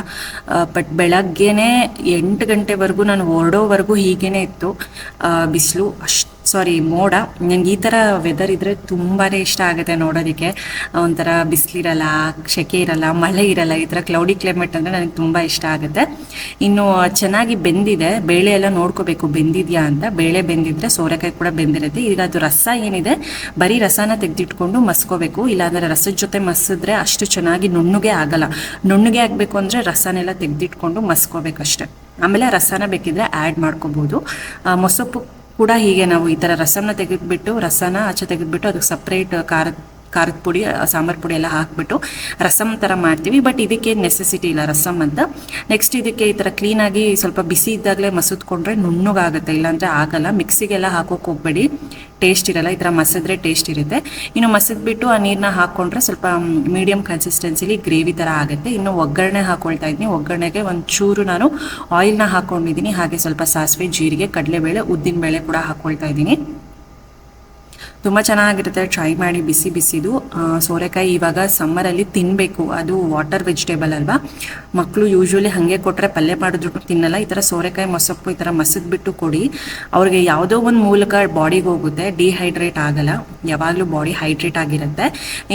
ಬಟ್ ಬೆಳಗ್ಗೆನೆ ಎಂಟು ಗಂಟೆವರೆಗೂ ನಾನು ಹೊರಡೋವರೆಗೂ ಹೀಗೇನೆ ಇತ್ತು. ಬಿಸಿಲು ಅಷ್ಟು ಸಾರಿ ಮೋಡ. ನನಗೆ ಈ ಥರ ವೆದರ್ ಇದ್ದರೆ ತುಂಬಾ ಇಷ್ಟ ಆಗುತ್ತೆ ನೋಡೋದಕ್ಕೆ. ಒಂಥರ ಬಿಸಿಲಿರಲ್ಲ ಸೆಕೆ ಇರಲ್ಲ, ಮಳೆ ಇರಲ್ಲ, ಈ ಥರ ಕ್ಲೌಡಿ ಕ್ಲೈಮೇಟ್ ಅಂದರೆ ನನಗೆ ತುಂಬ ಇಷ್ಟ ಆಗುತ್ತೆ. ಇನ್ನು ಚೆನ್ನಾಗಿ ಬೆಂದಿದೆ. ಬೇಳೆ ಎಲ್ಲ ನೋಡ್ಕೋಬೇಕು. ಬೆಂದಿದೆಯಾ ಅಂತ. ಬೇಳೆ ಬೆಂದಿದ್ರೆ ಸೋರೆಕಾಯಿ ಕೂಡ ಬೆಂದಿರುತ್ತೆ. ಈಗ ಅದು ರಸ ಏನಿದೆ, ಬರೀ ರಸನ ತೆಗೆದಿಟ್ಕೊಂಡು ಮಸ್ಕೋಬೇಕು. ಇಲ್ಲಾಂದರೆ ರಸದ ಜೊತೆ ಮಸಿದ್ರೆ ಅಷ್ಟು ಚೆನ್ನಾಗಿ ನುಣ್ಣಗೆ ಆಗಲ್ಲ. ನುಣ್ಣುಗೆ ಆಗಬೇಕು ಅಂದರೆ ರಸನೆಲ್ಲ ತೆಗೆದಿಟ್ಕೊಂಡು ಮಸ್ಕೋಬೇಕಷ್ಟೆ. ಆಮೇಲೆ ರಸನ ಬೇಕಿದ್ರೆ ಆ್ಯಡ್ ಮಾಡ್ಕೋಬೋದು. ಮೊಸೊಪ್ಪು ಕೂಡ ಹೀಗೆ ನಾವು ಈ ಥರ ರಸನ ತೆಗೆದ್ಬಿಟ್ಟು ರಸನ ಆಚೆ ತೆಗೆದ್ಬಿಟ್ಟು ಅದಕ್ಕೆ ಸಪ್ರೇಟ್ ಖಾರದ ಖಾರದ ಪುಡಿ ಸಾಂಬಾರು ಪುಡಿ ಎಲ್ಲ ಹಾಕ್ಬಿಟ್ಟು ರಸಮ್ ಥರ ಮಾಡ್ತೀವಿ. ಬಟ್ ಇದಕ್ಕೆ ನೆಸೆಸಿಟಿ ಇಲ್ಲ ರಸಮ್ ಅಂತ. ನೆಕ್ಸ್ಟ್ ಇದಕ್ಕೆ ಈ ಥರ ಕ್ಲೀನಾಗಿ ಸ್ವಲ್ಪ ಬಿಸಿ ಇದ್ದಾಗಲೇ ಮಸೂದ್ಕೊಂಡ್ರೆ ನುಣ್ಣಗಾಗುತ್ತೆ. ಇಲ್ಲಾಂದರೆ ಆಗಲ್ಲ. ಮಿಕ್ಸಿಗೆಲ್ಲ ಹಾಕೋಕೆ ಹೋಗ್ಬೇಡಿ. ಟೇಸ್ಟ್ ಇರಲ್ಲ. ಈ ಥರ ಮಸಿದ್ರೆ ಟೇಸ್ಟ್ ಇರುತ್ತೆ. ಇನ್ನು ಮಸಿದ್ಬಿಟ್ಟು ಆ ನೀರನ್ನ ಹಾಕ್ಕೊಂಡ್ರೆ ಸ್ವಲ್ಪ ಮೀಡಿಯಂ ಕನ್ಸಿಸ್ಟೆನ್ಸಿಲಿ ಗ್ರೇವಿ ಥರ ಆಗುತ್ತೆ. ಇನ್ನು ಒಗ್ಗರಣೆ ಹಾಕೊಳ್ತಾ ಇದ್ದೀನಿ. ಒಗ್ಗರಣೆಗೆ ಒಂದು ಚೂರು ನಾನು ಆಯಿಲ್ನ ಹಾಕ್ಕೊಂಡಿದ್ದೀನಿ ಹಾಗೆ ಸ್ವಲ್ಪ ಸಾಸಿವೆ, ಜೀರಿಗೆ, ಕಡಲೆಬೇಳೆ ಉದ್ದಿನ ಬೇಳೆ ಕೂಡ ಹಾಕ್ಕೊಳ್ತಾ ಇದ್ದೀನಿ. ತುಂಬ ಚೆನ್ನಾಗಿರುತ್ತೆ. ಟ್ರೈ ಮಾಡಿ ಬಿಸಿ ಬಿಸಿದು. ಸೋರೆಕಾಯಿ ಇವಾಗ ಸಮ್ಮರಲ್ಲಿ ತಿನ್ನಬೇಕು ಅದು ವಾಟರ್ ವೆಜಿಟೇಬಲ್ ಅಲ್ವಾ? ಮಕ್ಕಳು ಯೂಶ್ವಲಿ ಹಾಗೆ ಕೊಟ್ಟರೆ ಪಲ್ಯ ಮಾಡಿದ್ರು ತಿನ್ನಲ್ಲ. ಈ ಥರ ಸೋರೆಕಾಯಿ ಮೊಸಪ್ಪು ಈ ಥರ ಮಸದ್ಬಿಟ್ಟು ಕೊಡಿ. ಅವ್ರಿಗೆ ಯಾವುದೋ ಒಂದು ಮೂಲಕ ಬಾಡಿಗೆ ಹೋಗುತ್ತೆ. ಡಿಹೈಡ್ರೇಟ್ ಆಗಲ್ಲ. ಯಾವಾಗಲೂ ಬಾಡಿ ಹೈಡ್ರೇಟ್ ಆಗಿರುತ್ತೆ.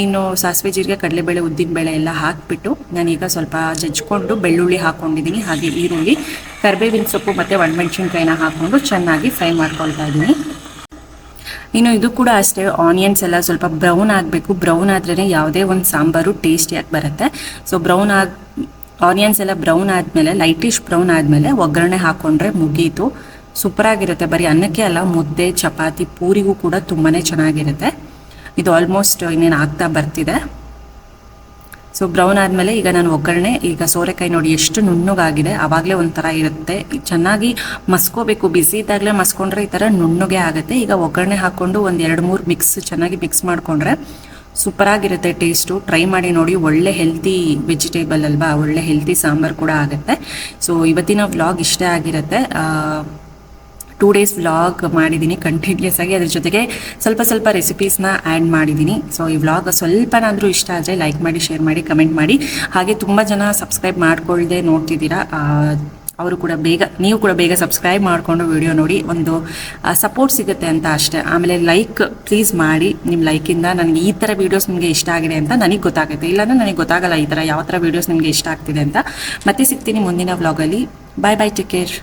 ಇನ್ನು ಸಾಸಿವೆ ಜೀರಿಗೆ, ಕಡಲೆಬೇಳೆ ಉದ್ದಿನಬೇಳೆ ಎಲ್ಲ ಹಾಕಿಬಿಟ್ಟು ನಾನೀಗ ಸ್ವಲ್ಪ ಜಜ್ಕೊಂಡು ಬೆಳ್ಳುಳ್ಳಿ ಹಾಕ್ಕೊಂಡಿದ್ದೀನಿ ಹಾಗೆ ಈರುಳ್ಳಿ, ಕರಿಬೇವಿನ ಸೊಪ್ಪು ಮತ್ತು ಒಣಮೆಣಸಿನ್ಕಾಯಿನ ಹಾಕ್ಕೊಂಡು ಚೆನ್ನಾಗಿ ಫ್ರೈ ಮಾಡ್ಕೊಳ್ತಾ ಇದ್ದೀನಿ. ಇನ್ನು ಇದು ಕೂಡ ಅಷ್ಟೇ ಆನಿಯನ್ಸ್ ಎಲ್ಲ ಸ್ವಲ್ಪ ಬ್ರೌನ್ ಆಗಬೇಕು. ಬ್ರೌನ್ ಆದ್ರೇ ಯಾವುದೇ ಒಂದು ಸಾಂಬಾರು ಟೇಸ್ಟಿಯಾಗಿ ಬರುತ್ತೆ. ಸೊ ಬ್ರೌನ್ ಆಗ ಆನಿಯನ್ಸ್ ಎಲ್ಲ ಬ್ರೌನ್ ಆದಮೇಲೆ ಲೈಟಿಶ್ ಬ್ರೌನ್ ಆದಮೇಲೆ ಒಗ್ಗರಣೆ ಹಾಕ್ಕೊಂಡ್ರೆ ಮುಗೀತು. ಸೂಪರಾಗಿರುತ್ತೆ ಬರೀ ಅನ್ನಕ್ಕೆ ಅಲ್ಲ, ಮುದ್ದೆ, ಚಪಾತಿ, ಪೂರಿಗೂ ಕೂಡ ತುಂಬಾ ಚೆನ್ನಾಗಿರುತ್ತೆ. ಇದು ಆಲ್ಮೋಸ್ಟ್ ಇನ್ನೇನು ಆಗ್ತಾ ಬರ್ತಿದೆ. ಸೊ ಬ್ರೌನ್ ಆದಮೇಲೆ ಈಗ ನಾನು ಒಗ್ಗರಣೆ, ಈಗ ಸೋರೆಕಾಯಿ ನೋಡಿ ಎಷ್ಟು ನುಣ್ಣಗಾಗಿದೆ. ಆವಾಗಲೇ ಒಂಥರ ಇರುತ್ತೆ. ಚೆನ್ನಾಗಿ ಮಸ್ಕೋಬೇಕು. ಬಿಸಿ ಇದ್ದಾಗಲೇ ಮಸ್ಕೊಂಡ್ರೆ ಈ ಥರ ನುಣ್ಣಗೆ ಆಗುತ್ತೆ. ಈಗ ಒಗ್ಗರಣೆ ಹಾಕ್ಕೊಂಡು ಒಂದು ಎರಡು ಮೂರು ಮಿಕ್ಸ್ ಚೆನ್ನಾಗಿ ಮಿಕ್ಸ್ ಮಾಡಿಕೊಂಡ್ರೆ ಸೂಪರಾಗಿರುತ್ತೆ ಟೇಸ್ಟು ಟ್ರೈ ಮಾಡಿ ನೋಡಿ. ಒಳ್ಳೆ ಹೆಲ್ತಿ ವೆಜಿಟೇಬಲ್ ಅಲ್ವಾ? ಒಳ್ಳೆ ಹೆಲ್ತಿ ಸಾಂಬಾರು ಕೂಡ ಆಗುತ್ತೆ. ಸೊ ಇವತ್ತಿನ ವ್ಲಾಗ್ ಇಷ್ಟೇ ಆಗಿರುತ್ತೆ. ಟೂ ಡೇಸ್ ವ್ಲಾಗ್ ಮಾಡಿದ್ದೀನಿ ಕಂಟಿನ್ಯೂಸ್ ಆಗಿ. ಅದ್ರ ಜೊತೆಗೆ ಸ್ವಲ್ಪ ಸ್ವಲ್ಪ ರೆಸಿಪೀಸ್ನ ಆ್ಯಡ್ ಮಾಡಿದ್ದೀನಿ. ಸೊ ಈ ವ್ಲಾಗ್ ಸ್ವಲ್ಪನಾದರೂ ಇಷ್ಟ ಆದರೆ ಲೈಕ್ ಮಾಡಿ ಶೇರ್ ಮಾಡಿ ಕಮೆಂಟ್ ಮಾಡಿ. ಹಾಗೆ ತುಂಬ ಜನ ಸಬ್ಸ್ಕ್ರೈಬ್ ಮಾಡ್ಕೊಳ್ಳದೆ ನೋಡ್ತಿದ್ದೀರಾ ಅವರು ಕೂಡ ಬೇಗ, ನೀವು ಕೂಡ ಬೇಗ ಸಬ್ಸ್ಕ್ರೈಬ್ ಮಾಡಿಕೊಂಡು ವಿಡಿಯೋ ನೋಡಿ. ಒಂದು ಸಪೋರ್ಟ್ ಸಿಗುತ್ತೆ ಅಂತ ಅಷ್ಟೇ. ಆಮೇಲೆ ಲೈಕ್ ಪ್ಲೀಸ್ ಮಾಡಿ. ನಿಮ್ಮ ಲೈಕಿಂದ ನನಗೆ ಈ ಥರ ವೀಡಿಯೋಸ್ ನಿಮಗೆ ಇಷ್ಟ ಆಗಿದೆ ಅಂತ ನನಗೆ ಗೊತ್ತಾಗುತ್ತೆ. ಇಲ್ಲಾಂದರೆ ನನಗೆ ಗೊತ್ತಾಗಲ್ಲ ಈ ಥರ ಯಾವ ಥರ ವೀಡಿಯೋಸ್ ನಿಮಗೆ ಇಷ್ಟ ಆಗ್ತಿದೆ ಅಂತ. ಮತ್ತೆ ಸಿಗ್ತೀನಿ ಮುಂದಿನ ವ್ಲಾಗಲ್ಲಿ ಬಾಯ್ ಬಾಯ್ ಟೇಕ್ ಕೇರ್